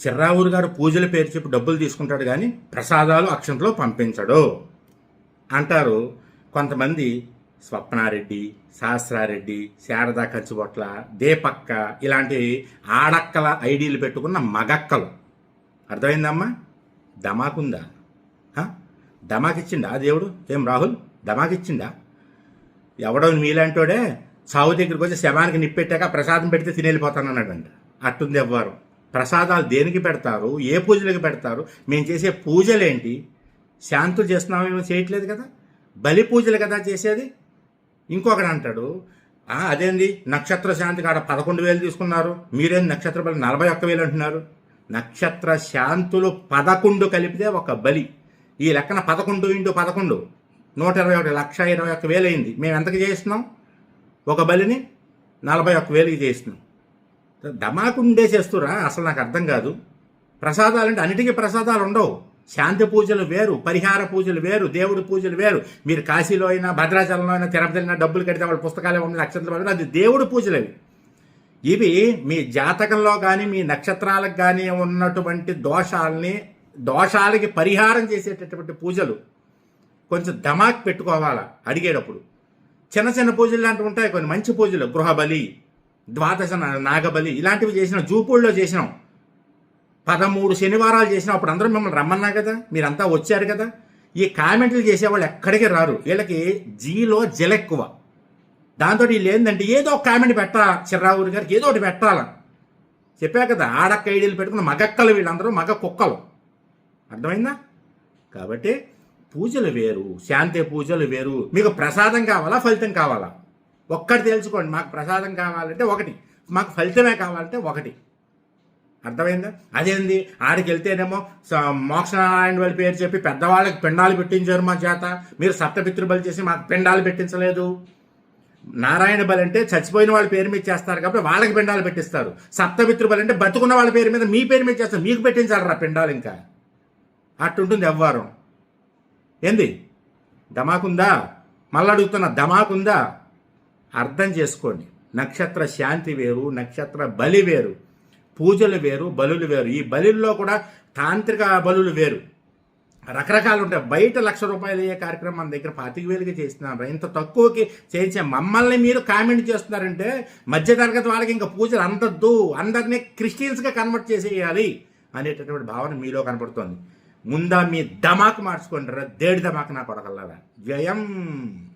చిర్రావూరు గారు పూజల పేరు చెప్పి డబ్బులు తీసుకుంటాడు కానీ ప్రసాదాలు అక్షంతలో పంపించడు. అంటారు కొంతమంది స్వప్నారెడ్డి శాస్త్రారెడ్డి శారదా కంచుబొట్ల దేపక్క ఇలాంటి ఆడక్కల ఐడీలు పెట్టుకున్న మగక్కలు. అర్థమైందమ్మా? దమాకుందా దమాకిచ్చిండా దేవుడు? ఏం రాహుల్? దమాకిచ్చిండా ఎవడో మీలాంటోడే చావు దగ్గరికి వచ్చి శవానికి నిప్పెట్టాక ప్రసాదం పెడితే తినేళ్ళిపోతానన్నాడంట. అట్టుంది ఎవ్వరు. ప్రసాదాలు దేనికి పెడతారు? ఏ పూజలకు పెడతారు? మేము చేసే పూజలేంటి? శాంతులు చేస్తున్నామేమో చేయట్లేదు కదా? బలి పూజలు కదా చేసేది? ఇంకొకడు అంటాడు అదేంది? నక్షత్ర శాంతి కాడ పదకొండు వేలు తీసుకున్నారు. మీరేం నక్షత్ర బలి నలభై ఒక్క వేలు అంటున్నారు? నక్షత్ర శాంతులు పదకొండు కలిపితే ఒక బలి. ఈ లెక్కన పదకొండు ఇంటూ పదకొండు నూట ఇరవై ఒకటి లక్ష ఇరవై ఒక్క వేలు అయింది. మేము ఎంతకు చేస్తున్నాం ఒక బలిని నలభై ఒక్క వేలుకి చేస్తున్నాం ధమాకుండే ఉండేసేస్తురా అసలు నాకు అర్థం కాదు. ప్రసాదాలు అంటే అన్నిటికీ ప్రసాదాలు ఉండవు. శాంతి పూజలు వేరు పరిహార పూజలు వేరు దేవుడి పూజలు వేరు. మీరు కాశీలో అయినా భద్రాచలంలో అయినా తిరుపతిలో డబ్బులు కడితే వాళ్ళ పుస్తకాలు ఇవ్వండి నక్షత్రాలు ఇవ్వండి, అది దేవుడి పూజలు అవి. ఇవి మీ జాతకంలో కానీ మీ నక్షత్రాలకు కానీ ఉన్నటువంటి దోషాలని దోషాలకి పరిహారం చేసేటటువంటి పూజలు కొంచెం దమాక్ పెట్టుకోవాలా అడిగేటప్పుడు. చిన్న చిన్న పూజలు లాంటివి ఉంటాయి కొన్ని మంచి పూజలు గృహబలి ద్వాదశ నాగబలి ఇలాంటివి చేసినాం జూపూడిలో చేసినాం. పదమూడు శనివారాలు చేసినాం. అప్పుడు అందరూ మిమ్మల్ని రమ్మన్నా కదా? మీరంతా వచ్చారు కదా? ఈ కామెంట్లు చేసేవాళ్ళు ఎక్కడికి రారు. వీళ్ళకి జీలో జల ఎక్కువ దాంతో వీళ్ళు ఏంటంటే ఏదో ఒక కామెంట్ పెట్టాలా చిర్రావూరి గారికి ఏదో ఒకటి పెట్టాలా. చెప్పా కదా ఆడక్క పెట్టుకున్న మగక్కలు వీళ్ళందరూ మగ కుక్కలు. అర్థమైందా? కాబట్టి పూజలు వేరు శాంతి పూజలు వేరు. మీకు ప్రసాదం కావాలా ఫలితం కావాలా? ఒక్కటి తెలుసుకోండి. మాకు ప్రసాదం కావాలంటే ఒకటి. మాకు ఫలితమే కావాలంటే ఒకటి. అర్థమైందా? అదేంది? ఆడికి వెళ్తేనేమో స- మోక్షనారాయణ వాళ్ళ పేరు చెప్పి పెద్దవాళ్ళకి పిండాలు పెట్టించారు మా చేత. మీరు సప్తపితృ బలి చేసి మాకు పిండాలు పెట్టించలేదు. నారాయణ బలి అంటే చచ్చిపోయిన వాళ్ళ పేరు మీద చేస్తారు కాబట్టి వాళ్ళకి పిండాలు పెట్టిస్తారు. సప్తపితృ బలి అంటే బతుకున్న వాళ్ళ పేరు మీద మీ పేరు మీద చేస్తారు. మీకు పెట్టించాలరా పిండాలు ఇంకా? అట్టుంటుంది ఎవ్వరం. ఏంది? దమాకుందా మళ్ళీ అడుగుతున్నా దమాకుందా అర్థం చేసుకోండి. నక్షత్ర శాంతి వేరు నక్షత్ర బలి వేరు పూజలు వేరు బలులు వేరు. ఈ బలుల్లో కూడా తాంత్రిక బలులు వేరు. రకరకాలు ఉంటాయి. బయట లక్ష రూపాయలు అయ్యే కార్యక్రమం మన దగ్గర పాతిక వేలుగా చేస్తున్నారు. ఇంత తక్కువకి చేయించే మమ్మల్ని మీరు కామెంట్ చేస్తున్నారంటే మధ్య తరగతి వాళ్ళకి ఇంకా పూజలు అందద్దు. అందరినీ క్రిస్టియన్స్గా కన్వర్ట్ చేసేయాలి అనేటటువంటి భావన మీలో కనపడుతోంది. ముందా మీ ధమాకు మార్చుకుంటారా దేడి ధమాకు నా కొడకల్లారా. జయం.